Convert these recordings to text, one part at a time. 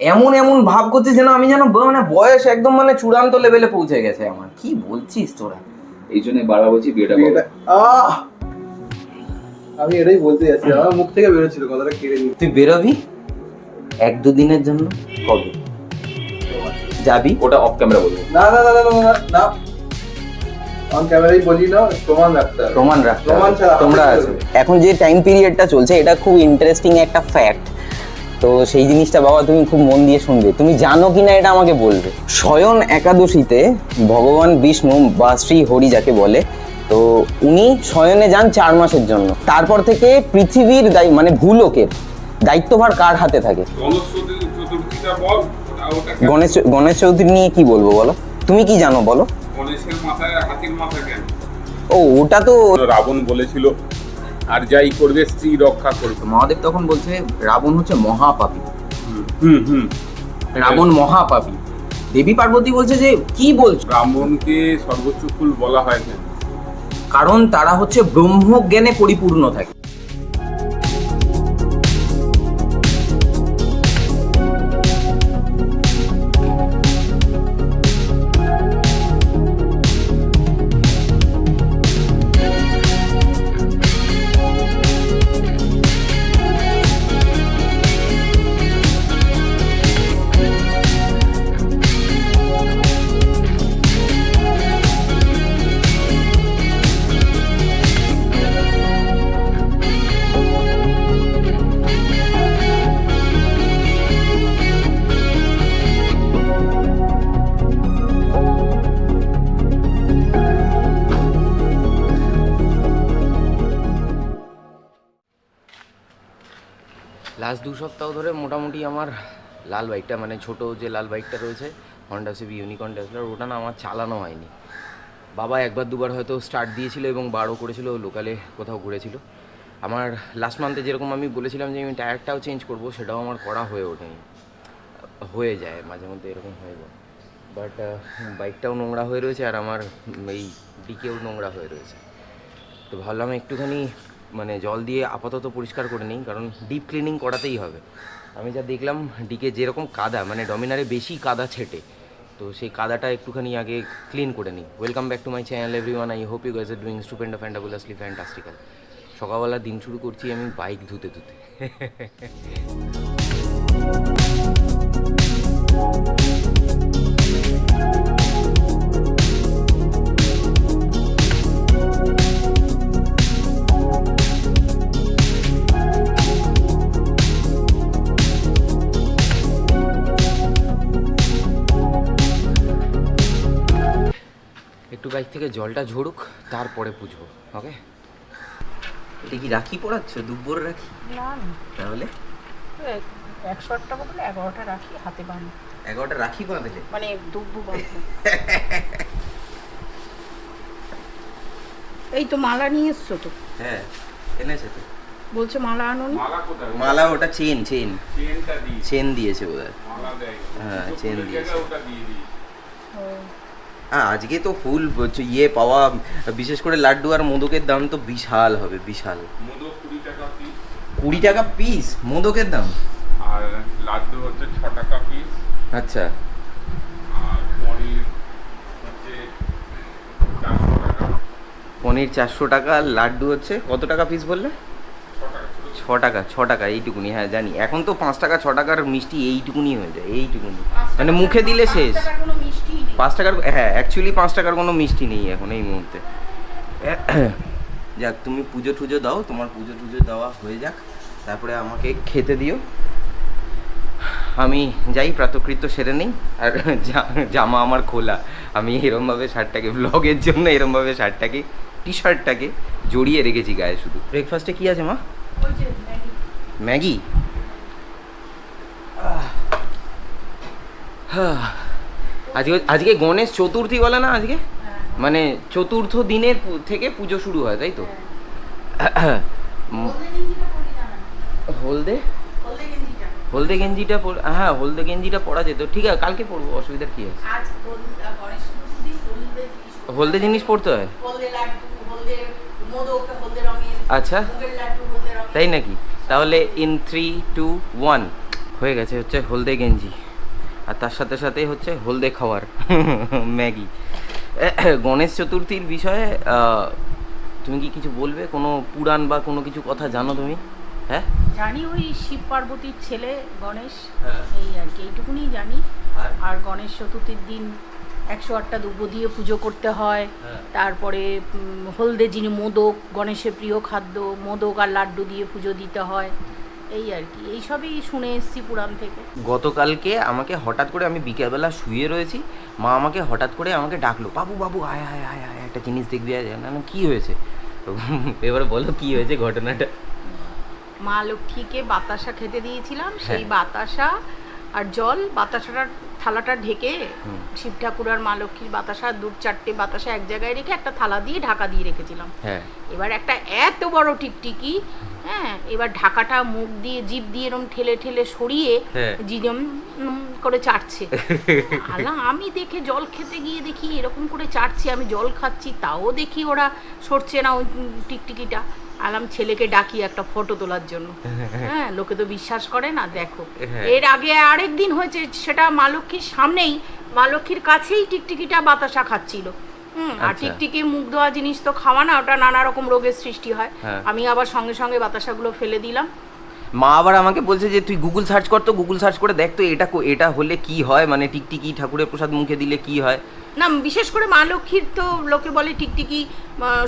এমন এমন ভাব করছিস যেন আমি যেন মানে বয়স একদম মানে চূড়ান্ত লেভেলে পৌঁছে গেছে আমার। কি বলছিস তোরা? এই জন্য বারবার বলছি বিয়েটা করো। বিয়েটা- আহ! আমি এটাই বলতে যাচ্ছি আমার মুখ থেকে বেরোচ্ছিল কথাটা কেড়ে নিই তুই বেরোবি? এক দু দিনের জন্য? কবে? যাবি? ওটা অফ ক্যামেরা বলব। না না না না না না অন ক্যামেরাই বলি না প্রমাণ রাখতে প্রমাণ রাখতে প্রমাণ ছাড়া তোমরা আছো। এখন যে টাইম পিরিয়ডটা চলছে এটা খুব ইন্টারেস্টিং একটা ফ্যাক্ট তো সেই জিনিসটা বাবা তুমি খুব মন দিয়ে শুনবে। তুমি জানো কিনা এটা আমাকে বলবে। শয়ন একাদশীতে ভগবান বিষ্ণু বা শ্রী হরি যাকে বলে তো উনি শয়নে যান চার মাসের জন্য। তারপর থেকে পৃথিবীর দায়ী মানে ভূলোকের দায়িত্বভার কার হাতে থাকে? গণেশ? গণেশ গণেশ চৌধুরী নিয়ে কি বলব বলো? তুমি কি জানো বলো? গণেশের মাথায় হাতির মাথা কেন? ও ওটা তো রাবণ বলেছিল আর যাই করবে স্ত্রী রক্ষা করবে। মহাদেব তখন বলছে রাবণ হচ্ছে মহাপাপী। হুম হুম রাবণ মহাপাপী। দেবী পার্বতী বলছে যে কি বলছো? ব্রাহ্মণকে সর্বোচ্চ ফুল বলা হয় কেন কারণ তারা হচ্ছে ব্রহ্মজ্ঞানে পরিপূর্ণ থাকে। লাস্ট দু সপ্তাহ ধরে মোটামুটি আমার লাল বাইকটা মানে ছোট যে লাল বাইকটা রয়েছে হন্ডা সিবি ইউনিকর্ন ডেসলার ওটা না আমার চালানো হয়নি। বাবা একবার দুবার হয়তো স্টার্ট দিয়েছিল এবং বারও করেছিল লোকালে কোথাও ঘুরেছিল। আমার লাস্ট মান্থে যেরকম আমি বলেছিলাম যে আমি টায়ারটাও চেঞ্জ করব, সেটাও আমার করা হয়ে ওঠেনি। হয়ে যায়, মাঝে মধ্যে এরকম হয়ে যায়। বাট বাইকটাও নোংরা হয়ে রয়েছে আর আমার এই ডিকেও নোংরা হয়ে রয়েছে। তো ভাবলাম একটুখানি মানে জল দিয়ে আপাতত পরিষ্কার করে নিই, কারণ ডিপ ক্লিনিং করাতেই হবে। আমি যা দেখলাম ডিকে যেরকম কাদা মানে ডমিনারে বেশি কাদা ছেটে, তো সেই কাদাটা একটুখানি আগে ক্লিন করে নিই। Welcome back to my channel everyone I hope you guys are doing stupendous fantabulously fantastical সকালবেলা দিন শুরু করছি আমি বাইক ধুতে ধুতে। জলটা ঝরুক তারপরে পুজো ওকে এটা কি রাখি পড়াচ্ছ দুব্বর রাখি? না তাহলে? একশো আটটা বদলে এগারোটা রাখি হাতে বাঁধি। এগারোটা রাখি বাঁধলে? মানে দুব্বু এই তো মালা নিয়ে এসছো তো? হ্যাঁ এনেছে তো। বলছে মালা আনো মালা ওটা চেন চেন চেন দিয়েছে। বোধহয়। মালা দেয় হ্যাঁ, চেন দিয়েছে। ওটা দিয়ে দিই হ্যাঁ আজকে তো ফুল ইয়ে পাওয়া বিশেষ করে লাড্ডু আর মোদকের দাম তো বিশাল হবে বিশাল। কুড়ি টাকা পিস মোদকের দাম? আর লাড্ডু হচ্ছে ছ টাকা পিস আচ্ছা। পনির চারশো টাকা। পনির চারশো টাকা আর লাড্ডু হচ্ছে কত টাকা পিস বললে? ছ টাকা ছ টাকা এইটুকুনি হ্যাঁ জানি। এখন তো পাঁচ টাকা ছ টাকার মিষ্টি এইটুকুনি হয়ে যায় এইটুকুনি। মানে মুখে দিলে শেষ। পাঁচ টাকার হ্যাঁ অ্যাকচুয়ালি পাঁচ টাকার কোনো মিষ্টি নেই এখন এই মুহূর্তে। যাক, তুমি পুজো টুজো দাও, তোমার পুজো টুজো দেওয়া হয়ে যাক। তারপরে আমাকে খেতে দিও। আমি যাই, প্রাতকৃত্য সেরে নেই। আর জামা আমার খোলা। আমি এরমভাবে শার্টটাকে ব্লগের জন্য এরমভাবে শার্টটাকে টি শার্টটাকে জড়িয়ে রেখেছি গায়ে শুধু। ব্রেকফাস্টে কি আছে, মা? ম্যাগি। ম্যাগি আজকে আজকে গণেশ চতুর্থী বলে না আজকে? মানে চতুর্থ দিনের থেকে পুজো শুরু হয় তাই তো? হলদে হলদে? গেঞ্জিটা। হ্যাঁ হলদে গেঞ্জিটা পরা যেত। ঠিক আছে কালকে পরবো অসুবিধার কি আছে? হলদে জিনিস পরতে পরতে হয়। আচ্ছা। তাই নাকি? তাহলে ইন থ্রি টু ওয়ান হয়ে গেছে হচ্ছে হলদে গেঞ্জি। আর তার সাথে সাথে হচ্ছে হলদে খাওয়ার ম্যাগি। গণেশ চতুর্থীর বিষয়ে তুমি কি কিছু বলবে? কোনো পুরাণ বা কোনো কিছু কথা জানো তুমি? হ্যাঁ? জানি ওই শিব পার্বতীর ছেলে গণেশ হ্যাঁ। এই আর কি এইটুকুনি জানি। আর? গণেশ চতুর্থীর দিন একশো আটটা দুব্য দিয়ে পুজো করতে হয়। হ্যাঁ। তারপরে হলদে যিনি মোদক গণেশের প্রিয় খাদ্য মোদক আর লাড্ডু দিয়ে পুজো দিতে হয়। এই আর কি এইসবই শুনে এসছি পুরাণ থেকে। গতকালকে আমাকে হঠাৎ করে আমি বিকেলবেলা শুয়ে রয়েছি মা আমাকে হঠাৎ করে আমাকে ডাকলো বাবু বাবু আয় আয় আয় আয় একটা জিনিস দেখবি আয় না কী কি হয়েছে? এবার বলো কি হয়েছে ঘটনাটা? মা লক্ষ্মীকে বাতাসা খেতে দিয়েছিলাম সেই হ্যাঁ। বাতাসা আর জল বাতাসাটার থালাটা ঢেকে শিব ঠাকুর আর মা লক্ষ্মীর বাতাসা দু চারটে বাতাসা এক জায়গায় রেখে একটা থালা দিয়ে ঢাকা দিয়ে রেখেছিলাম। হ্যাঁ। এবার একটা এত বড় টিকটিকি হ্যাঁ এবার ঢাকাটা মুখ দিয়ে জিভ দিয়ে এরম ঠেলে ঠেলে সরিয়ে হ্যাঁ। জিজম করে চাটছে আলা আমি দেখে জল খেতে গিয়ে দেখি এরকম করে চাটছে আমি জল খাচ্ছি তাও দেখি ওরা সরছে না ওই টিকটিকিটা। আলাম ছেলেকে ডাকি একটা ফটো তোলার জন্য। হ্যাঁ লোকে তো বিশ্বাস করে না দেখো। হ্যাঁ। এর আগে আরেক দিন হয়েছে সেটা মা লক্ষ্মীর সামনেই মা লক্ষ্মীর কাছেই টিকটিকিটা বাতাসা খাচ্ছিল। হুম আর আচ্ছা। টিকটিকি মুখ দেওয়া জিনিস তো খাওয়া না ওটা নানা রকম রোগের সৃষ্টি হয়। হ্যাঁ। আমি আবার সঙ্গে সঙ্গে বাতাসাগুলো ফেলে দিলাম। মা আবার আমাকে বলছে যে তুই গুগল সার্চ কর তো গুগল সার্চ করে দেখ তো এটা এটা হলে কি হয়? মানে টিকটিকি ঠাকুরের প্রসাদ মুখে দিলে কি হয়? না বিশেষ করে মা লক্ষ্মীর তো লোকে বলে টিকটিকি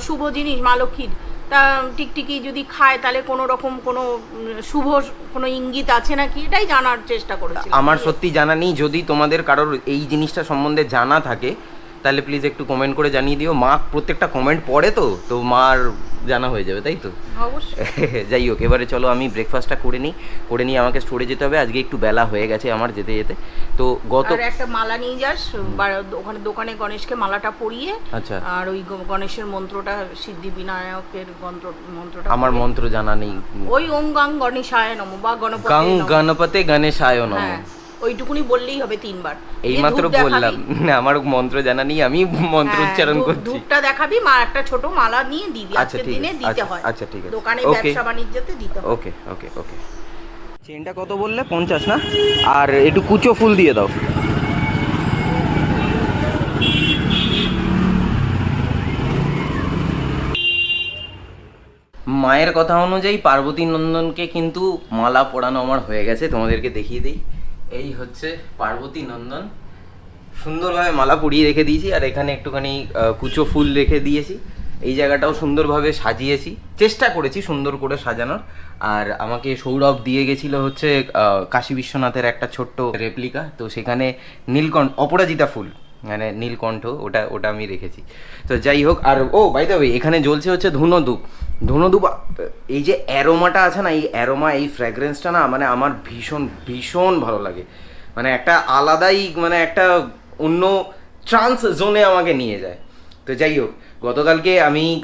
শুভ জিনিস মা লক্ষ্মীর। তা টিকটিকি যদি খায়, তাহলে কোনো রকম কোনো শুভ কোনো ইঙ্গিত আছে নাকি? এটাই জানার চেষ্টা করেছি আমার সত্যি জানা নেই। যদি তোমাদের কারোর এই জিনিসটা সম্বন্ধে জানা থাকে তাহলে প্লিজ একটু কমেন্ট করে জানিয়ে দিও। মা প্রত্যেকটা কমেন্ট পড়ে তো তো মার জানা হয়ে যাবে তাই তো? অবশ্যই। যাই হোক এবারে চলো আমি ব্রেকফাস্টটা করে নিই। করে নিয়ে আমাকে স্টোরে যেতে হবে। আজকে একটু বেলা হয়ে গেছে আমার যেতে যেতে। তো গত আর একটা মালা নিয়ে যাস ওখানে দোকানে গণেশকে মালাটা পরিয়ে আচ্ছা। আর ওই গণেশের মন্ত্রটা সিদ্ধি বিনায়কের মন্ত্র মন্ত্রটা আমার মন্ত্র জানা নেই। ওই ওম গাং গণেশায় নম বা গণপতি গাং গণপতে গণেশায় নম। হ্যাঁ। ওইটুকুনি বললেই হবে তিনবার। এইমাত্র বললাম না আমার মন্ত্র জানা নেই আমি মন্ত্র হ্যাঁ, উচ্চারণ করছি। ধূপটা দেখাবি মা একটা ছোট মালা নিয়ে দিবি আচ্ছা, আজকের দিনে দিতে আচ্ছা, হয়। আচ্ছা, ঠিক আছে। দোকানে. ব্যবসা বাণিজ্যতে দিতে হয়। ওকে ওকে ওকে চেনটা কত বললে? পঞ্চাশ না? আর একটু কুচো ফুল দিয়ে দাও। মায়ের কথা অনুযায়ী পার্বতী নন্দনকে কিন্তু মালা পরানো আমার হয়ে গেছে তোমাদেরকে দেখিয়ে দিই। এই হচ্ছে পার্বতী নন্দন। সুন্দরভাবে মালা পরিয়ে রেখে দিয়েছি, আর এখানে একটুখানি কুচো ফুল রেখে দিয়েছি। এই জায়গাটাও সুন্দরভাবে সাজিয়েছি। চেষ্টা করেছি সুন্দর করে সাজানোর। আর আমাকে সৌরভ দিয়ে গেছিল হচ্ছে কাশী বিশ্বনাথের একটা ছোট্ট রেপ্লিকা তো সেখানে নীলকণ্ঠ, অপরাজিতা ফুল মানে নীলকণ্ঠ, ওটা ওটা আমি রেখেছি। তো যাই হোক, আর, ও বাই দ্য এখানে জ্বলছে হচ্ছে ধুনোধূপ ধুনোধূপ আ- এই যে অ্যারোমাটা আছে না, এই অ্যারোমা, এই ফ্র্যাগ্রেন্সটা না মানে আমার ভীষণ ভীষণ ভালো লাগে। মানে একটা আলাদাই মানে একটা অন্য ট্রান্স জোনে আমাকে নিয়ে যায়। তো যাই হোক, গতকালকে আমি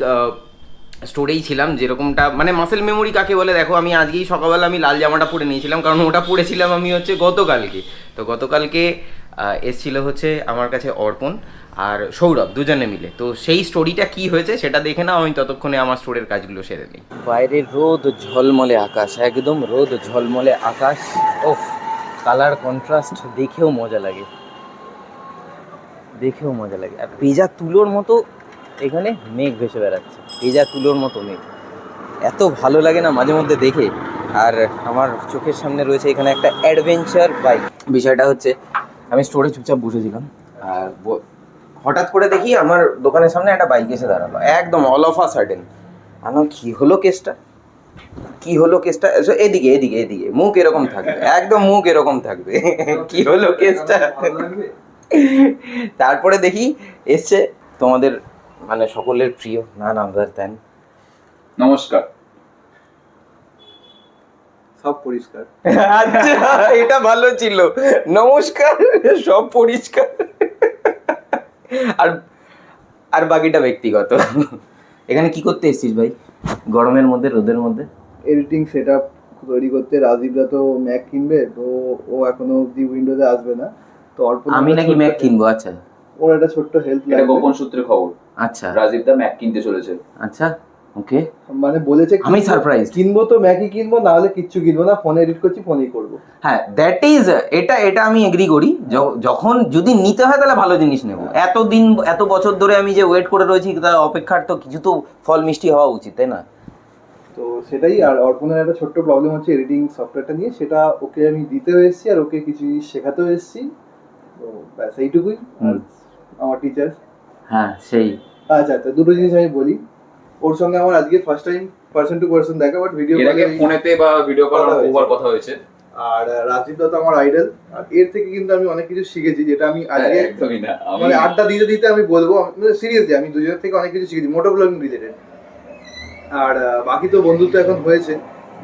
স্টোরেই ছিলাম, যেরকমটা মানে মাসেল মেমোরি কাকে বলে, দেখো, আমি আজকেই সকালবেলা আমি লাল জামাটা পরে নিয়েছিলাম, কারণ ওটা পরেছিলাম আমি হচ্ছে গতকালকে। তো গতকালকে এসছিল হচ্ছে আমার কাছে অর্পণ আর সৌরভ, দুজনে মিলে। তো সেই স্টোরিটা কি হয়েছে সেটা দেখে না আমি ততক্ষণে আমার স্টোরের কাজগুলো সেরে নিই। বাইরে রোদ ঝলমলে আকাশ, একদম রোদ ঝলমলে আকাশ। ওফ, কালার কন্ট্রাস্ট দেখেও মজা লাগে। দেখেও মজা লাগে। আর পেজা তুলোর মতো এখানে মেঘ ভেসে বেড়াচ্ছে। পেজা তুলোর মতো মেঘ। এত ভালো লাগে না মাঝে মধ্যে দেখে। আর আমার চোখের সামনে রয়েছে এখানে একটা অ্যাডভেঞ্চার বাইক বিষয়টা হচ্ছে আমি স্টোরে চুপচাপ বসেছিলাম। আর হঠাৎ করে দেখি আমার দোকানের সামনে একটা বাইক এসে দাঁড়াল। একদম অল অফ আ সাডেন আমার কি হলো কেসটা? কি হলো কেসটা? এদিকে এদিকে এদিকে। মুখ এরকম থাকবে। একদম মুখ এরকম থাকবে। কি হলো কেসটা? তারপরে দেখি এসছে তোমাদের মানে সকলের প্রিয় না না দেন নমস্কার। সব পরিষ্কার। আচ্ছা এটা ভালো ছিল। নমস্কার সব পরিষ্কার। আর আর বাকিটা ব্যক্তিগত। এখানে কি করতে এসেছিস ভাই? গরমের মধ্যে রোদের মধ্যে? এডিটিং সেট আপ তৈরি করতে রাজীবরা তো ম্যাক কিনবে তো ও এখনও অব্দি উইন্ডোজে আসবে না। তো অল্প আমি নাকি ম্যাক কিনবো আচ্ছা। ওর একটা ছোট্ট হেল্প গোপন সূত্রে খবর। আচ্ছা। রাজীব দা ম্যাক কিনতে চলেছে। আচ্ছা। ওকে মানে বলেছে আমি surprised. কিনবো তো ম্যাকই কিনবো না হলে কিচ্ছু কিনবো না ফোনে এডিট করছি ফোনেই করব। হ্যাঁ দ্যাট ইজ এটা এটা আমি এগ্রি করি যখন যদি নিতে হয় তাহলে ভালো জিনিস নেব। এত দিন এত বছর ধরে আমি যে ওয়েট করে রয়েছি তা অপেক্ষার তো কিছু তো ফল মিষ্টি হওয়া উচিত তাই না? তো সেটাই আর অর্পণের একটা ছোট্ট প্রবলেম হচ্ছে এডিটিং সফটওয়্যারটা নিয়ে সেটা ওকে আমি দিতেও এসেছি আর ওকে কিছু জিনিস শেখাতেও এসেছি। তো ব্যাস এইটুকুই। আমার টিচার হ্যাঁ সেই। আচ্ছা আচ্ছা দুটো জিনিস আমি বলি। ওর সঙ্গে আমার আজকে first time person to person দেখা বাট ভিডিও আগে ফোনেতে বা ভিডিও কল। বহুবার কথা হয়েছে। আর রাজীব দত্ত আমার আইডল আর এর থেকে কিন্তু আমি অনেক কিছু শিখেছি যেটা আমি আজকে হ্যাঁ, একদমই না। আমি মানে আড্ডা দিতে দিতে আমি বলব সিরিয়াসলি আমি দুজনের থেকে অনেক কিছু শিখেছি মোটো ব্লগিং রিলেটেড আর বাকি তো বন্ধুত্ব এখন হয়েছে।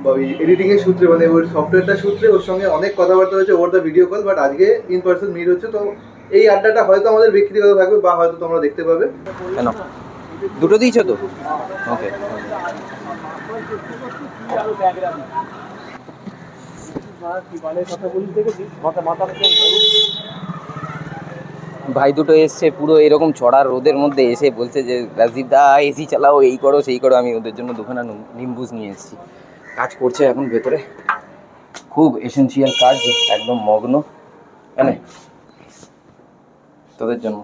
ওই এডিটিং এর সূত্রে মানে ওর সফটওয়্যারটার সূত্রে ওর সঙ্গে অনেক কথাবার্তা হয়েছে ওর দ্য ভিডিও কল বাট আজকে ইন পার্সন মিট হচ্ছে তো এই আড্ডাটা হয়তো আমাদের ব্যক্তিগত থাকবে বা হয়তো তোমরা দেখতে পাবে। দুটো দিয়েছ তো? ওকে ভাই দুটো এসছে পুরো এরকম চড়া রোদের মধ্যে এসে বলছে যে, রাজদীপ দা এসি চালাও, এই করো, সেই করো, আমি ওদের জন্য দুখানা নিম্বুজ নিয়ে এসেছি। কাজ করছে এখন ভেতরে। খুব এসেন্সিয়াল কাজ, একদম মগ্ন। এনে তোদের জন্য।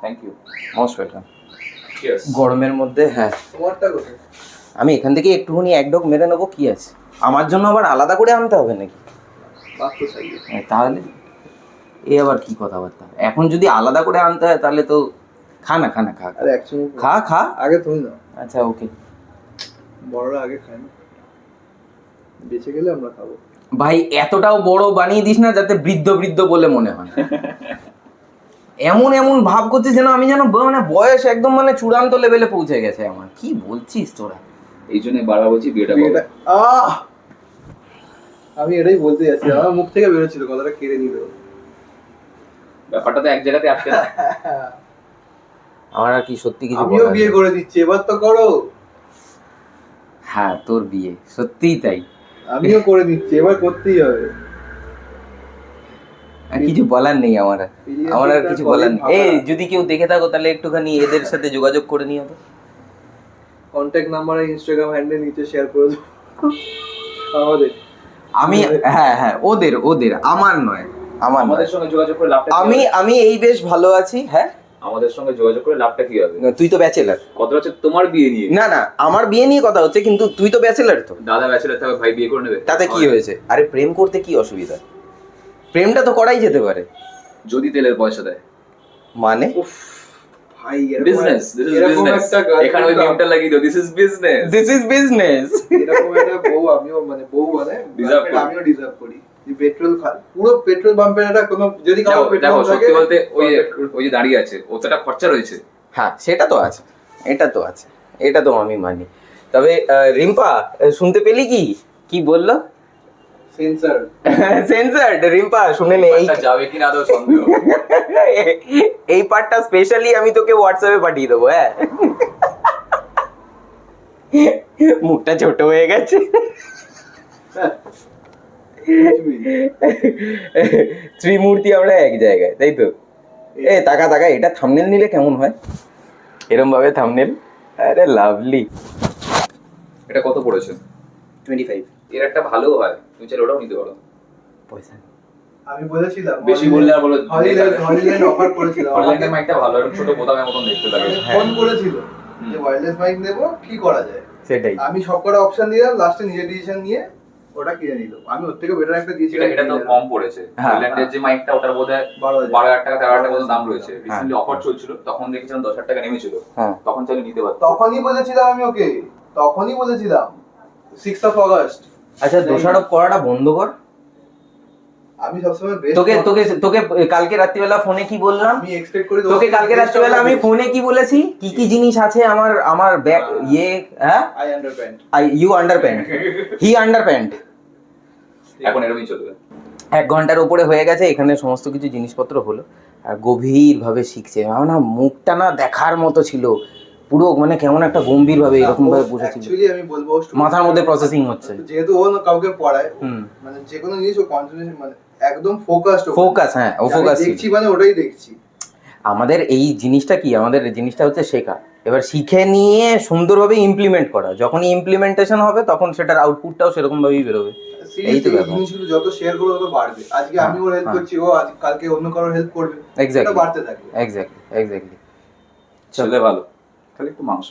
থ্যাংক ইউ মোস্ট ওয়েলকাম গরমের মধ্যে হ্যাঁ। আমি এখান থেকে একটুখানি এক ডগ মেরে নেব কি আছে? আমার জন্য আবার আলাদা করে আনতে হবে নাকি? হ্যাঁ, তাহলে? এ আবার কি কথাবার্তা? এখন যদি আলাদা করে আনতে হয় তাহলে তো খা না খা না খা। খা। খা। আগে তুমি না আচ্ছা ওকে। বড়রা আগে খায় না। বেঁচে গেলে আমরা খাব। ভাই এতটাও বড় বানিয়ে দিস না যাতে বৃদ্ধ বৃদ্ধ বলে মনে হয়। এমন এমন ভাব করছিস যেন আমি যেন মানে বয়স একদম মানে চূড়ান্ত লেভেলে পৌঁছে গেছে আমার। কি বলছিস তোরা? এই জন্য বারবার বলছি বিয়েটা আহ! আমি এটাই বলতে যাচ্ছি আমার মুখ থেকে বেরোচ্ছিল কথাটা কেড়ে নিল। ব্যাপারটা তো এক জায়গাতে আটকে আমার আর কি সত্যি কিছু আমিও বিয়ে করে দিচ্ছি এবার তো করো। হ্যাঁ তোর বিয়ে। সত্যিই তাই। আমিও করে দিচ্ছি এবার করতেই হবে। কিছু বলার নেই আমার। আর। আমার আর কিছু বলার নেই। এই যদি কেউ দেখে থাকো তাহলে একটুখানি এদের সাথে যোগাযোগ করে নিও তো। কন্ট্যাক্ট নাম্বার আর ইনস্টাগ্রাম হ্যান্ডেল নিচে শেয়ার করে দেবো। আমাদের। আমি হ্যাঁ হ্যাঁ ওদের ওদের আমার নয় আমার আমাদের সঙ্গে যোগাযোগ করে লাভটা আমি আমি এই বেশ ভালো আছি হ্যাঁ? আমাদের সঙ্গে যোগাযোগ করে লাভটা কি হবে? তুই তো ব্যাচেলার কত হচ্ছে তোমার বিয়ে নিয়ে। না না আমার বিয়ে নিয়ে কথা হচ্ছে কিন্তু তুই তো ব্যাচেলার তো। দাদা ব্যাচেলার থাকবে ভাই বিয়ে করে নেবে। তাতে কি হয়েছে? আরে প্রেম করতে কি অসুবিধা? প্রেমটা তো করাই যেতে পারে। যদি তেলের পয়সা দেয়। মানে? ভাই এরকম বিজনেস দিস ইজ বিজনেস এখানে ওই তো লাগিয়ে দাও this is business this is business এরকম একটা বউ আমিও মানে বউ মানে করি। আমিও ডিজার্ভ করি। পেট্রোল পুরো পেট্রোল পাম্পের একটা কোনো যদি কারও পেট্রোল সত্যি বলতে ওই যে- ওই যে দাঁড়িয়ে আছে খরচা রয়েছে। হ্যাঁ সেটা তো আছে এটা তো আছে এটা তো আমি মানি। তবে আহ, রিম্পা শুনতে পেলি কি? কি বলল? সেন্সার্ড রিম্পা শুনে নে এই যাবে কিনা আদৌ সন্দেহ? এই পার্টটা স্পেশালি আমি তোকে হোয়াটসঅ্যাপে পাঠিয়ে দেবো হ্যাঁ? মুখটা ছোট হয়ে গেছে। ত্রিমূর্তি আমরা এক জায়গায় তাই তো? এ তাকা তাকা এটা থামনেল নিলে কেমন হয়? এরম ভাবে থামনেল আরে লাভলি এটা কত পড়েছে? টোয়েন্টি ফাইভ এর একটা ভালো হয়। তুমি চাইলে ওটাও নিতে পারো। পয়সা আমি বলেছিলাম বেশি বললে আর বলো হলিল্যান্ড অফার করেছিল অনলাইনের মাইকটা ভালো এরকম ছোট বোতামের মতন দেখতে লাগে। ফোন করেছিল যে ওয়্যারলেস মাইক নেব কি করা যায়? সেটাই। আমি সবকটা অপশন দিলাম লাস্টে নিজের ডিসিশন নিয়ে ওটা কিনে নিল। আমি ওর থেকে বেটার একটা দিয়েছি এটা তো কম পড়েছে। হ্যাঁ। হলিল্যান্ডের যে মাইকটা ওটার বোধহয় বারো হাজার। বারো হাজার টাকা তেরো হাজার টাকা মতো দাম রয়েছে। হ্যাঁ। রিসেন্টলি অফার চলছিল তখন দেখেছিলাম দশ হাজার টাকা নেমেছিল। হ্যাঁ। তখন চাইলে নিতে পারতো তখনই বলেছিলাম আমি ওকে। তখনই বলেছিলাম সিক্স অফ অগস্ট আচ্ছা দোষারোপ করাটা বন্ধ কর। আমি সবসময় বেস্ট তোকে তোকে তোকে কালকে রাত্রিবেলা ফোনে কি বললাম? আমি এক্সপেক্ট করি তোকে কালকে রাত্রিবেলা আমি ফোনে কি বলেছি? কি কি জিনিস আছে আমার আমার ব্যাগ ইয়ে হ্যাঁ? I underpant I you underpant he underpant এখন এরকমই চলবে। এক ঘণ্টার উপরে হয়ে গেছে এখানে সমস্ত কিছু জিনিসপত্র হলো। আর গভীরভাবে শিখছে। আমার না মুখটা না দেখার মতো ছিল। পুরো মানে কেমন একটা গম্ভীর ভাবে এরকম ভাবে বসেছিল। অ্যাকচুয়ালি আমি বলব মাথার মধ্যে প্রসেসিং হচ্ছে। যেহেতু ও না কাউকে পড়ায় হুম। মানে যে কোনো জিনিস ও কনসেন্ট্রেশন মানে একদম ফোকাসড ফোকাস হ্যাঁ ও ফোকাস দেখছি মানে ওটাই দেখছি। আমাদের এই জিনিসটা কি? আমাদের জিনিসটা হচ্ছে শেখা। এবার শিখে নিয়ে সুন্দরভাবে ইমপ্লিমেন্ট করা। যখনই ইমপ্লিমেন্টেশন হবে তখন সেটার আউটপুটটাও সেরকম ভাবেই বেরোবে এই তো জিনিসগুলো যত শেয়ার করব তত বাড়বে। আজকে আমি ওর হেল্প হ্যাঁ। করছি ও আজ কালকে অন্য কারোর হেল্প করবে. এটা বাড়তে থাকবে। এক্স্যাক্টলি এক্স্যাক্টলি ছেলে ভালো। তাহলে একটু মাংস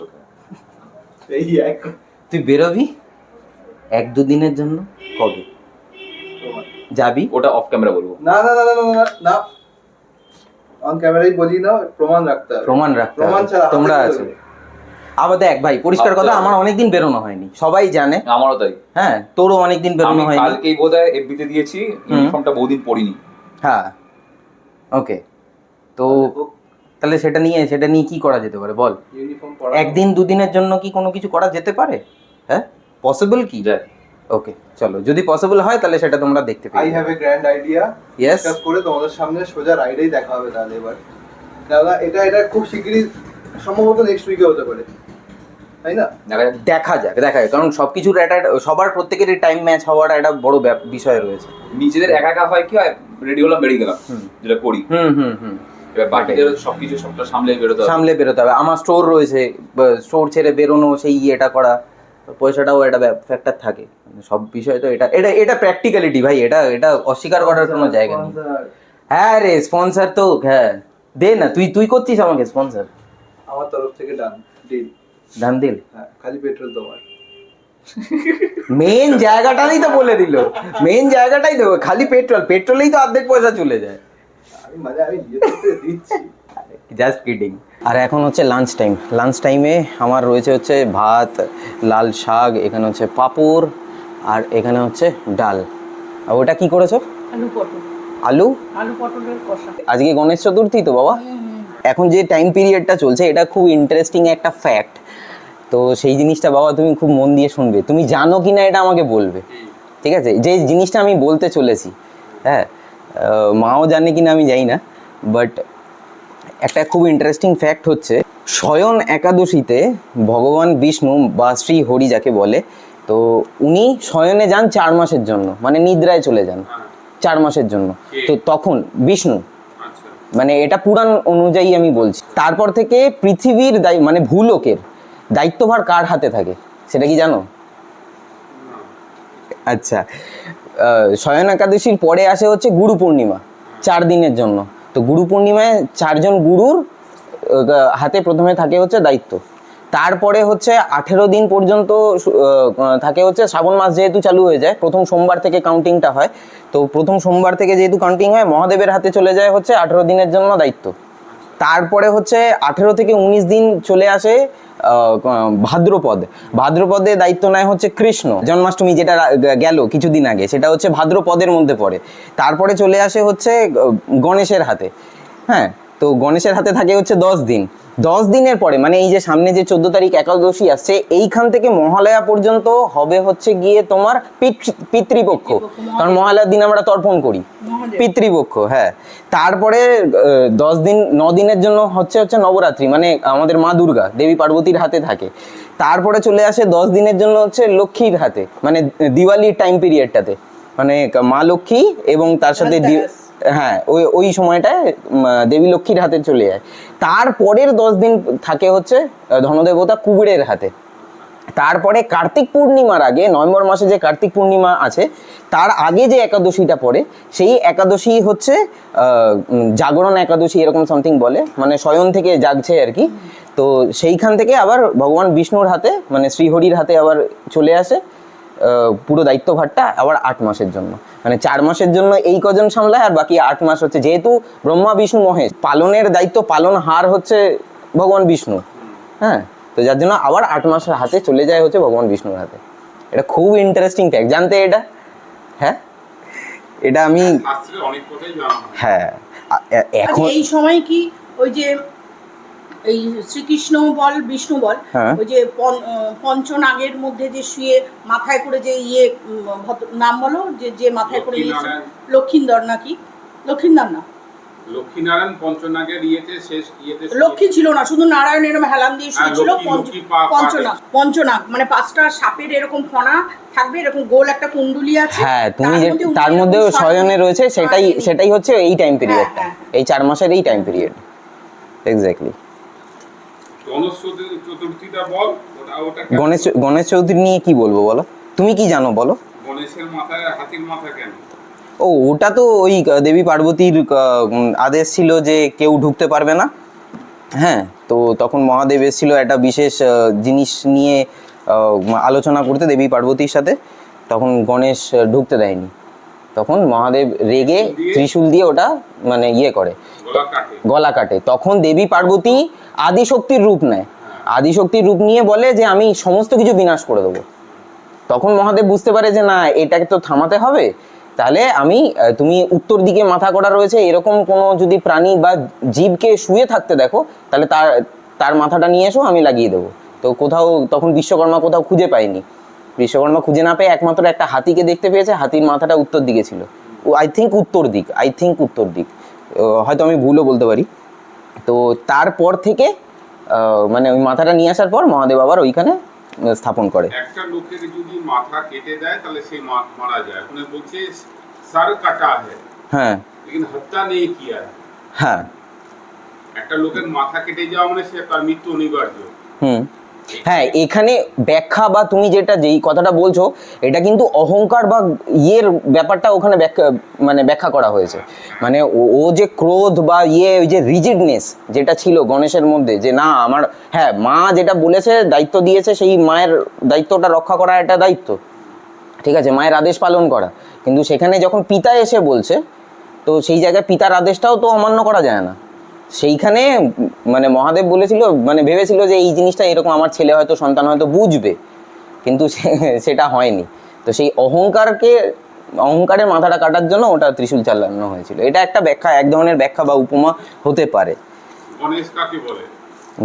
এই এক। তুই বেরোবি? এক দু দিনের জন্য? কবে? যাবি? ওটা অফ ক্যামেরা বলব। না না না না না না না। অন ক্যামেরাই বলি না প্রমাণ রাখতে হবে। প্রমাণ রাখতে প্রমাণ ছাড়া তোমরা আছো। আবার দেখ ভাই পরিষ্কার কথা আমার অনেকদিন বেরোনো হয়নি। সবাই জানে। আমারও তাই। হ্যাঁ তোরও অনেকদিন বেরোনো হয়নি। কালকেই বোধহয় এফবিতে দিয়েছি ইউনিফর্মটা বহুদিন পরিনি। হ্যাঁ। ওকে তো তাহলে সেটা নিয়ে সেটা নিয়ে কি করা যেতে পারে? বল। ইউনিফর্ম একদিন দুদিনের জন্য কি কোনো কিছু করা যেতে পারে? হ্যাঁ? পসিবল কি? ওকে চলো। যদি পসিবল হয় তাহলে সেটা তোমরা দেখতে পাবে I have a grand idea yes করে তোমাদের সামনে সোজা রাইডেই দেখা হবে তাহলে এবার। দাদা এটা এটা খুব শিগগিরই সম্ভবত নেক্সট উইকে হতে পারে। তাই না? দেখা যাক দেখা যাক কারণ সবকিছুর একটা সবার প্রত্যেকেরই টাইম ম্যাচ হওয়ার একটা বড় বিষয় রয়েছে। নিজেদের একা একা হয় কি হয়? রেডি হলাম বেরিয়ে গেলাম। যেটা করি। হুম হুম হুম। এবার বাকিদের সবকিছু সবটা সামলে বেরোতে হবে। সামলে বেরোতে হবে। আমার স্টোর রয়েছে স্টোর ছেড়ে বেরোনো সেই ইয়েটা করা পয়সাটাও একটা ফ্যাক্টর থাকে। মানে সব বিষয় তো এটা এটা এটা প্র্যাকটিক্যালিটি ভাই এটা এটা অস্বীকার করার কোনো জায়গা নেই। হ্যাঁ রে স্পন্সর তো হ্যাঁ। দে না তুই তুই করছিস আমাকে স্পন্সর আমার তরফ থেকে ডান ডিল ধান দিল হ্যাঁ খালি পেট্রোল তোমার মেন জায়গাটাই তো বলে দিল। মেন জায়গাটাই তো খালি পেট্রোল পেট্রোলেই তো অর্ধেক পয়সা চলে যায়। আমি আমি নিজে দিচ্ছি জাস্ট কিডিং আর এখন হচ্ছে লাঞ্চ টাইম লাঞ্চ টাইমে আমার রয়েছে হচ্ছে ভাত লাল শাক এখানে হচ্ছে পাপড় আর এখানে হচ্ছে ডাল। আর ওটা কি করেছ? আলু পটল। আলু? আলু পটলের কষা। আজকে গণেশ চতুর্থী তো বাবা। এখন যে টাইম পিরিয়ডটা চলছে এটা খুব ইন্টারেস্টিং একটা ফ্যাক্ট তো সেই জিনিসটা বাবা তুমি খুব মন দিয়ে শুনবে। তুমি জানো কি না এটা আমাকে বলবে। ঠিক আছে? যে জিনিসটা আমি বলতে চলেছি হ্যাঁ মাও জানে কি না আমি জানি না বাট একটা খুব ইন্টারেস্টিং ফ্যাক্ট হচ্ছে শয়ন একাদশীতে ভগবান বিষ্ণু বা শ্রী হরি যাকে বলে তো উনি শয়নে যান চার মাসের জন্য মানে নিদ্রায় চলে যান চার মাসের জন্য। তো তখন বিষ্ণু। আচ্ছা। মানে এটা পুরাণ অনুযায়ী আমি বলছি। তারপর থেকে পৃথিবীর দায়ী মানে ভূলোকের দায়িত্বভার কার হাতে থাকে সেটা কি জানো? আচ্ছা। শয়ন একাদশীর পরে আসে হচ্ছে গুরু পূর্ণিমা, চার দিনের জন্য। তো গুরু পূর্ণিমায় চারজন গুরুর হাতে প্রথমে থাকে হচ্ছে দায়িত্ব। তারপরে হচ্ছে আঠেরো দিন পর্যন্ত থাকে হচ্ছে শ্রাবণ মাস যেহেতু চালু হয়ে যায়, প্রথম সোমবার থেকে কাউন্টিংটা হয়। তো প্রথম সোমবার থেকে যেহেতু কাউন্টিং হয়, মহাদেবের হাতে চলে যায় হচ্ছে আঠেরো দিনের জন্য দায়িত্ব। তারপরে হচ্ছে আঠেরো থেকে উনিশ দিন চলে আসে ভাদ্রপদ। ভাদ্রপদে দায়িত্ব নেয় হচ্ছে কৃষ্ণ। জন্মাষ্টমী যেটা গেল কিছুদিন আগে, সেটা হচ্ছে ভাদ্রপদের মধ্যে পড়ে। তারপরে চলে আসে হচ্ছে গণেশের হাতে। হ্যাঁ তো গণেশের হাতে থাকে হচ্ছে দশ দিন। দশ দিনের পরে মানে এই যে সামনে যে চোদ্দ তারিখ একাদশী আসছে এইখান থেকে মহালয়া পর্যন্ত হবে হচ্ছে গিয়ে তোমার পিতৃ- পিতৃপক্ষ। কারণ মহালয়ার দিন আমরা তর্পণ করি। পিতৃপক্ষ হ্যাঁ। তারপরে দশ দিন ন দিনের জন্য হচ্ছে হচ্ছে নবরাত্রি মানে আমাদের মা দুর্গা দেবী পার্বতীর হাতে থাকে। তারপরে চলে আসে দশ দিনের জন্য হচ্ছে লক্ষ্মীর হাতে মানে দিওয়ালির টাইম পিরিয়ডটাতে মানে মা লক্ষ্মী এবং তার সাথে ধনতেরাস। হ্যাঁ ওই ওই সময়টায় দেবী লক্ষ্মীর হাতে চলে যায়। তারপরের দশ দিন থাকে হচ্ছে ধনদেবতা কুবেরের হাতে। তারপরে কার্তিক পূর্ণিমার আগে, নভেম্বর মাসে যে কার্তিক পূর্ণিমা আছে, তার আগে যে একাদশীটা পড়ে, সেই একাদশী হচ্ছে জাগরণ একাদশী, এরকম সামথিং বলে। মানে শয়ন থেকে জাগছে আর কি। তো সেইখান থেকে আবার ভগবান বিষ্ণুর হাতে মানে শ্রীহরির হাতে আবার চলে আসে। পুরো দায়িত্বভারটা আবার আট মাসের জন্য। মানে চার মাসের জন্য এই কজন সামলায় আর বাকি আট মাস হচ্ছে যেহেতু ব্রহ্মা বিষ্ণু মহেশ। পালনের দায়িত্ব পালন হার হচ্ছে ভগবান বিষ্ণু হ্যাঁ? তো যার জন্য আবার আট মাসের হাতে চলে যায় হচ্ছে ভগবান বিষ্ণুর হাতে। এটা খুব ইন্টারেস্টিং ফ্যাক্ট জানতে এটা? হ্যাঁ? এটা আমি শাস্ত্রে অনেক কথাই জানা হয়। হ্যাঁ। এখন আচ্ছা, এই সময় কি ওই যে এই শ্রীকৃষ্ণ বল বিষ্ণু বল হ্যাঁ। ওই যে পঞ্চনাগের মধ্যে যে শুয়ে মাথায় করে যে ইয়ে নাম বলো? যে যে মাথায় করে। লক্ষিন্দর নাকি লক্ষিন্দর না লক্ষ্মীনারায়ণ পঞ্চনাগের ইয়েতে শেষ ইয়েতে লক্ষ্মী ছিল না শুধু নারায়ণ এরকম হেলান দিয়ে হ্যাঁ, শুয়েছিল পঞ্চনাগ। পঞ্চনাগ মানে পাঁচটা সাপের এরকম ফনা থাকবে এরকম গোল একটা কুণ্ডুলি আছে। হ্যাঁ তুমি তার যে মধ্যে তার শয়নে রয়েছে সেটাই সেটাই হচ্ছে এই টাইম পিরিয়ডটা হ্যাঁ, এই চার মাসের এই টাইম পিরিয়ড এক্স্যাক্টলি চতুর্থীটা বল ওটা ওটা গণেশ গণেশ চৌধুরী নিয়ে কি বলব বলো? তুমি কি জানো বলো? গণেশের মাথায় হাতির মাথা কেন? ও ওটা তো ওই দেবী পার্বতীর আদেশ ছিল যে কেউ ঢুকতে পারবে না। হ্যাঁ তো তখন মহাদেব এসেছিল একটা বিশেষ জিনিস নিয়ে আলোচনা করতে দেবী পার্বতীর সাথে। তখন গণেশ ঢুকতে দেয়নি। তখন মহাদেব রেগে ত্রিশূল দিয়ে ওটা মানে ইয়ে করে। গলা কাটে। তখন দেবী পার্বতী আদিশক্তির রূপ নেয়। আদিশক্তির রূপ নিয়ে বলে যে আমি সমস্ত কিছু বিনাশ করে দেবো। তখন মহাদেব বুঝতে পারে যে না এটাকে তো থামাতে হবে। তাহলে আমি তুমি উত্তর দিকে মাথা করা রয়েছে। এরকম কোনো যদি প্রাণী বা জীবকে শুয়ে থাকতে দেখো তাহলে তার তার মাথাটা নিয়ে এসো আমি লাগিয়ে দেবো। তো কোথাও তখন বিশ্বকর্মা কোথাও খুঁজে পায়নি। বিশ্বকর্মা খুঁজে না পেয়ে একমাত্র একটা হাতিকে দেখতে পেয়েছে। হাতির মাথাটা উত্তর দিকে ছিল। আই থিঙ্ক উত্তর দিক আই থিঙ্ক উত্তর দিক। হয়তো আমি ভুলও বলতে পারি। তো তারপর থেকে মানে ওই মাথাটা নিয়ে আসার পর মহাদেব আবার ওইখানে স্থাপন করে। একটা লোকের যদি মাথা কেটে দেয় তাহলে সেই মারা যায়। ওখানে বলছে সার কাটা হ্যাঁ। হত্যা নেই হ্যাঁ। একটা লোকের মাথা কেটে যাওয়া মানে সে তার মৃত্যু অনিবার্য। হুম। হ্যাঁ এখানে ব্যাখ্যা বা তুমি যেটা যেই কথাটা বলছো, এটা কিন্তু অহংকার বা ইয়ের ব্যাপারটা ওখানে ব্যাখ্যা মানে ব্যাখ্যা করা হয়েছে। মানে ও- যে ক্রোধ বা ইয়ে ওই যে রিজিডনেস যেটা ছিল গণেশের মধ্যে, যে না, আমার হ্যাঁ মা যেটা বলেছে, দায়িত্ব দিয়েছে, সেই মায়ের দায়িত্বটা রক্ষা করা একটা দায়িত্ব। ঠিক আছে, মায়ের আদেশ পালন করা। কিন্তু সেখানে যখন পিতা এসে বলছে, তো সেই জায়গায় পিতার আদেশটাও তো অমান্য করা যায় না। সেইখানে মানে মহাদেব বলেছিল মানে ভেবেছিল যে এই জিনিসটা এরকম আমার ছেলে হয়তো সন্তান হয়তো বুঝবে। কিন্তু সে- সেটা হয়নি। তো সেই অহংকারকে অহংকারের মাথাটা কাটার জন্য ওটা ত্রিশূল চালানো হয়েছিল। এটা একটা ব্যাখ্যা এক ধরনের ব্যাখ্যা বা উপমা হতে পারে। গণেশ কাকে বলে?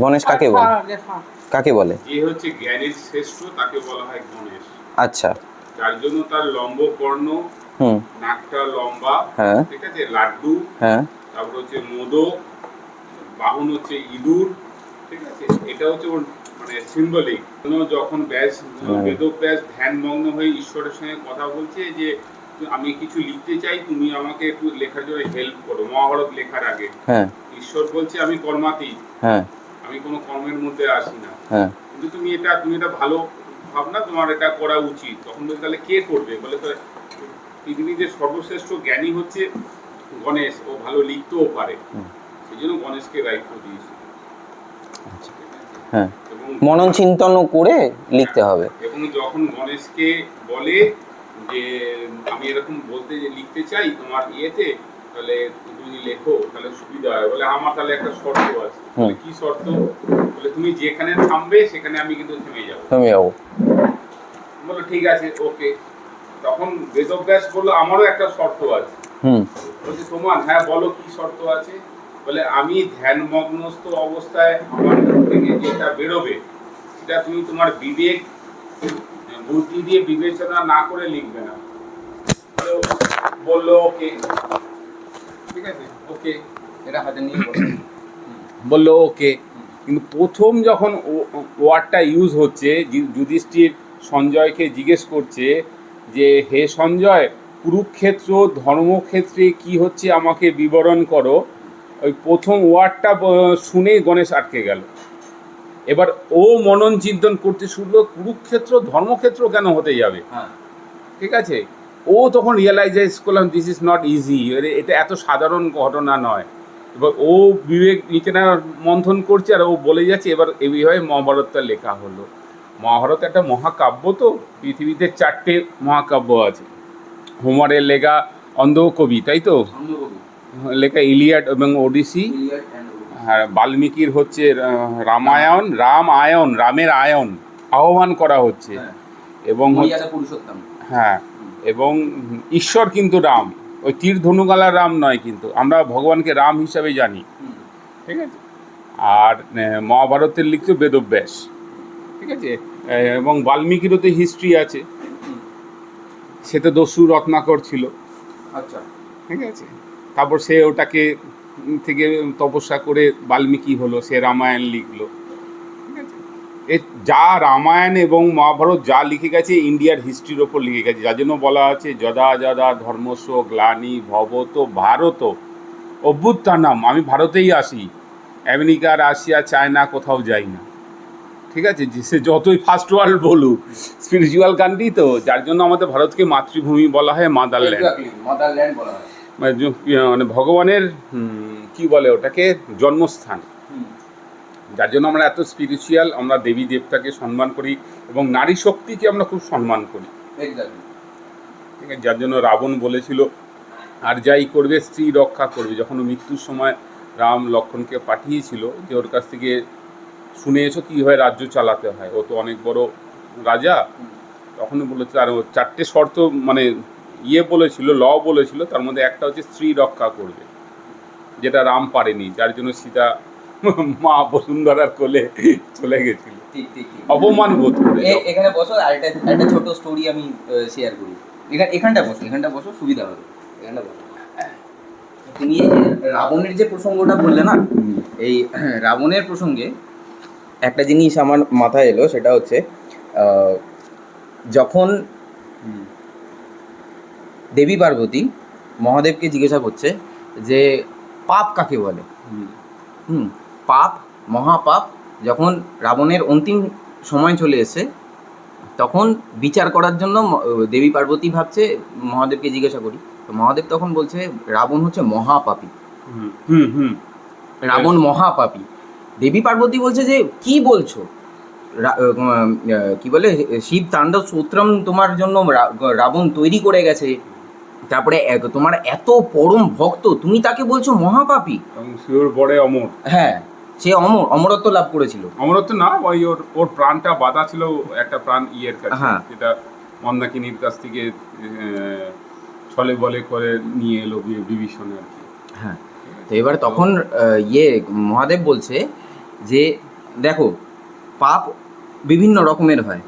গণেশ কাকে বলে? কাকে বলে? যে হচ্ছে জ্ঞানের শ্রেষ্ঠ তাকে বলা হয় গণেশ। আচ্ছা। যার জন্য তার লম্ব কর্ণ হুম। নাকটা লম্বা হ্যাঁ। ঠিক আছে? লাড্ডু হ্যাঁ। তারপর হচ্ছে মোদক বাহন হচ্ছে ইঁদুর ঠিক আছে? এটা হচ্ছে ওর মানে সিম্বলিক যখন ব্যাস বেদক ব্যাস ধ্যানমগ্ন হয়ে ঈশ্বরের সঙ্গে কথা বলছে যে আমি কিছু লিখতে চাই তুমি আমাকে একটু লেখার জন্য হেল্প করো। মহাভারত লেখার আগে। হ্যাঁ। ঈশ্বর বলছে আমি কর্মাতীত। হ্যাঁ। আমি কোনো কর্মের মধ্যে আসি না। হ্যাঁ। কিন্তু তুমি এটা তুমি এটা ভালো ভাবনা তোমার এটা করা উচিত। তখন বলছে তাহলে কে করবে? বলে তো পৃথিবীতে সর্বশ্রেষ্ঠ জ্ঞানী হচ্ছে গণেশ। ও ভালো লিখতেও পারে। জন্য গণেশকে দায়িত্ব দিয়েছে। হ্যাঁ। মনন চিন্তন করে লিখতে হবে। এবং যখন গণেশকে বলে যে আমি এরকম বলতে যে লিখতে চাই তোমার ইয়েতে তাহলে তুমি লেখো তাহলে সুবিধা হয়। বলে আমার তাহলে একটা শর্ত আছে। কি শর্ত? বলে তুমি যেখানে থামবে সেখানে আমি কিন্তু থেমে যাব। তুমি যাব। বলল ঠিক আছে ওকে তখন বেদব্যাস বলল আমারও একটা শর্ত আছে। হুম। বলছি তোমার হ্যাঁ বলো কি শর্ত আছে? বলে, আমি ধ্যানমগ্নস্থ অবস্থায় আমার থেকে যেটা বেরোবে, সেটা তুমি তোমার বিবেক, বুদ্ধি দিয়ে বিবেচনা না করে লিখবে না। বলল, ওকে। ঠিক আছে? ওকে। এটা হাতে নিয়ে বলল, ওকে। কিন্তু প্রথম যখন ওয়ার্ডটা ইউজ হচ্ছে যুধিষ্ঠির সঞ্জয়কে জিজ্ঞেস করছে যে, হে সঞ্জয়, কুরুক্ষেত্র, ধর্মক্ষেত্রে কি হচ্ছে আমাকে বিবরণ করো? ওই প্রথম ওয়ার্ডটা শুনেই গণেশ আটকে গেল। এবার ও মনন চিন্তন করতে শুরু কুরুক্ষেত্র ধর্মক্ষেত্র কেন হতে যাবে? ঠিক আছে? ও তখন রিয়েলাইজাইজ করলাম দিস ইজ নট ইজি এটা এত সাধারণ ঘটনা নয়। এবার ও বিবেক নিচেনা মন্থন করছে আর ও বলে যাচ্ছে এবার এইভাবে মহাভারতটা লেখা হলো। মহাভারত একটা মহাকাব্য তো পৃথিবীতে চারটে মহাকাব্য আছে। হোমারের লেখা অন্ধ কবি তাই তো? লেখা ইলিয়াড এবং ওডিসি। হ্যাঁ বাল্মীকির হচ্ছে রামায়ণ রাম আয়ন রামের আয়ন আহ্বান করা হচ্ছে। এবং হ্যাঁ এবং ঈশ্বর কিন্তু রাম। ওই তীর ধনুকালা রাম নয় কিন্তু আমরা ভগবানকে রাম হিসাবে জানি। ঠিক আছে? আর মহাভারতের লিখছে বেদব্যাস। ঠিক আছে? এবং বাল্মীকিরও তো হিস্ট্রি আছে। সে তো দস্যু রত্নাকর ছিল। আচ্ছা। ঠিক আছে? তারপর সে ওটাকে থেকে তপস্যা করে বাল্মীকি হলো, সে রামায়ণ লিখলো। এ যা রামায়ণ এবং মহাভারত যা লিখে গেছে, ইন্ডিয়ার হিস্ট্রির ওপর লিখে গেছে। যার জন্য বলা আছে, যদা যদা ধর্মস্ব গ্লানি ভবত ভারত অভ্যুত্থানাম। আমি ভারতেই আসি। আমেরিকা, রাশিয়া, চায়না কোথাও যাই না। ঠিক আছে? সে যতই ফার্স্ট ওয়ার্ল্ড বলুক স্পিরিচুয়াল কান্ট্রি তো, যার জন্য আমাদের ভারতকে মাতৃভূমি বলা হয় মাদারল্যান্ড মাদারল্যান্ড বলা হয়। মানে মানে ভগবানের কি বলে ওটাকে জন্মস্থান। যার জন্য আমরা এত স্পিরিচুয়াল আমরা দেবী দেবতাকে সম্মান করি এবং নারী শক্তিকে আমরা খুব সম্মান করি। ঠিক আছে? যার জন্য রাবণ বলেছিল আর যাই করবে স্ত্রী রক্ষা করবে। যখন ও মৃত্যুর সময় রাম লক্ষণকে পাঠিয়েছিল যে ওর কাছ থেকে শুনে এসো কীভাবে রাজ্য চালাতে হয়। ও তো অনেক বড় রাজা। তখন বলেছিল আর চারটে শর্ত মানে ইয়ে বলেছিল ল বলেছিল তার মধ্যে একটা হচ্ছে স্ত্রী রক্ষা করবে যেটা রাম পারেনি যার জন্য সীতা মা বসুন্ধরার কোলে চলে গেছিল। ঠিক ঠিক ঠিক। অপমান বোধ করে। এখানে বসো আর একটা একটা ছোট স্টোরি আমি শেয়ার করি। এখানে এখানটা বসো এখানটা বসো সুবিধা হবে। এখানটা বসো। তুমি রাবণের যে প্রসঙ্গটা বললে না এই রাবণের প্রসঙ্গে একটা জিনিস আমার মাথায় এলো সেটা হচ্ছে যখন দেবী পার্বতী মহাদেবকে জিজ্ঞাসা করছে যে পাপ কাকে বলে? হুম। পাপ মহাপাপ যখন রাবণের অন্তিম সময় চলে এসে তখন বিচার করার জন্য দেবী পার্বতী ভাবছে মহাদেবকে জিজ্ঞাসা করি। তো মহাদেব তখন বলছে রাবণ হচ্ছে মহাপাপী। হুম হুম রাবণ মহাপাপী। দেবী পার্বতী বলছে যে কি বলছো? কি বলে? শিব তাণ্ডব সূত্রম তোমার জন্য রাবণ তৈরি করে গেছে। তারপরে তোমার এত পরম ভক্ত তুমি তাকে বলছো মহাপাপী। শিওর বড়ে অমর। হ্যাঁ সে অমর অমরত্ব লাভ করেছিল। অমরত্ব না ওই ওর ওর প্রাণটা বাধা ছিল একটা প্রাণ ইয়ের কাছে। হ্যাঁ। যেটা মন্দাকিনীর কাছ থেকে ছলে বলে করে নিয়ে এলো বিভীষণ আর কি। হ্যাঁ তো এবার তখন ইয়ে মহাদেব বলছে যে দেখো পাপ বিভিন্ন রকমের হয়।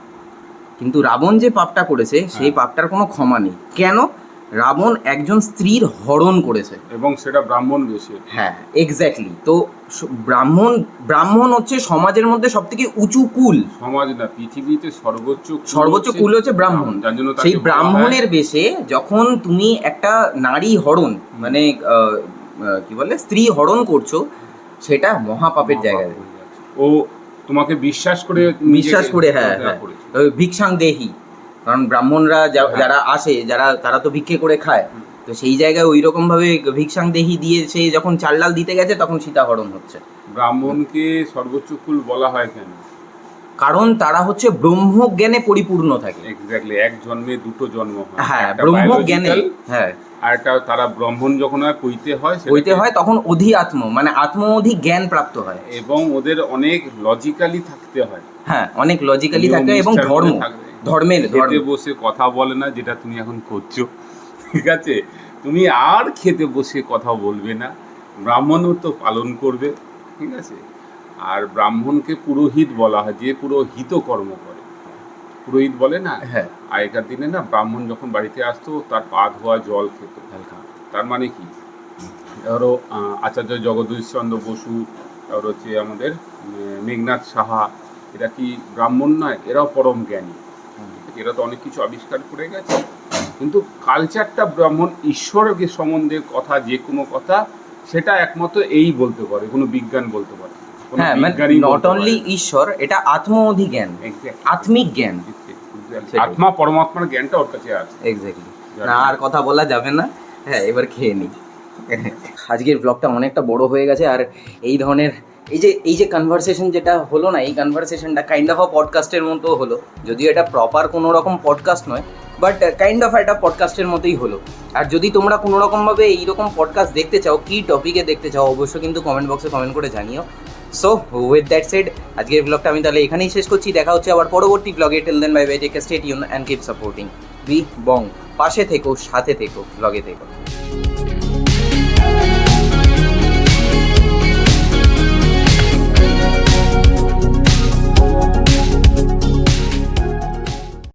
কিন্তু রাবণ যে পাপটা করেছে সেই হ্যাঁ। পাপটার কোনো ক্ষমা নেই। কেন? রাবণ একজন স্ত্রীর হরণ করেছে। এবং সেটা ব্রাহ্মণ বেশে হ্যাঁ এক্স্যাক্টলি তো ব্রাহ্মণ ব্রাহ্মণ হচ্ছে সমাজের মধ্যে সব থেকে উঁচু কুল। সমাজ না পৃথিবীতে সর্বোচ্চ সর্বোচ্চ কুল হচ্ছে ব্রাহ্মণ। সেই ব্রাহ্মণের বেশে যখন তুমি একটা নারী হরণ মানে কি বলে স্ত্রী হরণ করছ সেটা মহাপাপের জায়গায়। ও তোমাকে বিশ্বাস করে বিশ্বাস করে হ্যাঁ হ্যাঁ। ভিক্ষাং দেহি। কারণ ব্রাহ্মণরা হ্যাঁ। যারা আসে যারা তারা তো ভিক্ষে করে খায়। তো সেই জায়গায় ওই রকম ভাবে ভিক্ষাং দেহি দিয়ে সে যখন চাল ডাল দিতে গেছে তখন সীতাহরণ হচ্ছে। ব্রাহ্মণকে সর্বোচ্চ কুল বলা হয় কেন? কারণ তারা হচ্ছে ব্রহ্ম জ্ঞানে পরিপূর্ণ থাকে। এক্স্যাক্টলি এক জন্মে দুটো জন্ম হয়। হ্যাঁ ব্রহ্মজ্ঞানে biological, হ্যাঁ। আর একটা তারা ব্রাহ্মণ যখন হয় কইতে হয় হইতে হয় তখন অধি আত্ম মানে আত্ম অধি জ্ঞান প্রাপ্ত হয়। এবং ওদের অনেক লজিক্যালি থাকতে হয়। হ্যাঁ অনেক লজিক্যালি নিয়ম থাকে এবং ধর্ম। ধর্মের ধর্ম। খেতে বসে কথা বলে না যেটা তুমি এখন করছ। ঠিক আছে? তুমি আর খেতে বসে কথা বলবে না। ব্রাহ্মণও তো পালন করবে ঠিক আছে? আর ব্রাহ্মণকে পুরোহিত বলা হয় যে পুরো হিত কর্ম করে। পুরোহিত বলে না? হ্যাঁ। আগেকার দিনে না ব্রাহ্মণ যখন বাড়িতে আসতো তার পা ধোয়া জল খেত। হালকা। তার মানে কি? ধরো আচার্য জগদীশচন্দ্র বসু তারপর হচ্ছে আমাদের মেঘনাথ সাহা এরা কি ব্রাহ্মণ নয় এরাও পরম জ্ঞানী। এরা তো অনেক কিছু আবিষ্কার করে গেছে। কিন্তু কালচারটা ব্রাহ্মণ ঈশ্বরকে সম্বন্ধে কথা যে কোনো কথা সেটা একমাত্র এই বলতে পারে কোনো বিজ্ঞান বলতে পারে। হ্যাঁ মানে নট অনলি ঈশ্বর এটা আত্ম অধি জ্ঞান। আত্মিক জ্ঞান আত্মা পরমাত্মার জ্ঞানটা ওর কাছে আছে। এক্স্যাক্টলি না আর কথা বলা যাবে না। হ্যাঁ এবার খেয়ে নিই আজকের ব্লগটা অনেকটা বড় হয়ে গেছে আর এই ধরনের এই যে এই যে কনভারসেশন যেটা হলো না, এই কনভারসেশনটা কাইন্ড অফ আ পডকাস্টের মতো হলো। যদিও এটা প্রপার কোনো রকম পডকাস্ট নয় বাট কাইন্ড অফ একটা পডকাস্টের মতোই হলো। আর যদি তোমরা কোনো রকমভাবে এইরকম পডকাস্ট দেখতে চাও, কী টপিকে দেখতে চাও, অবশ্যই কিন্তু কমেন্ট বক্সে কমেন্ট করে জানিও। সো উইথ দ্যাট সেড আজকের ব্লগটা আমি তাহলে এখানেই শেষ করছি। দেখা হচ্ছে আবার পরবর্তী ব্লগে till then bye bye take stay Yoon and keep supporting B Bong পাশে থেকো, সাথে থেকো ব্লগে থেকো।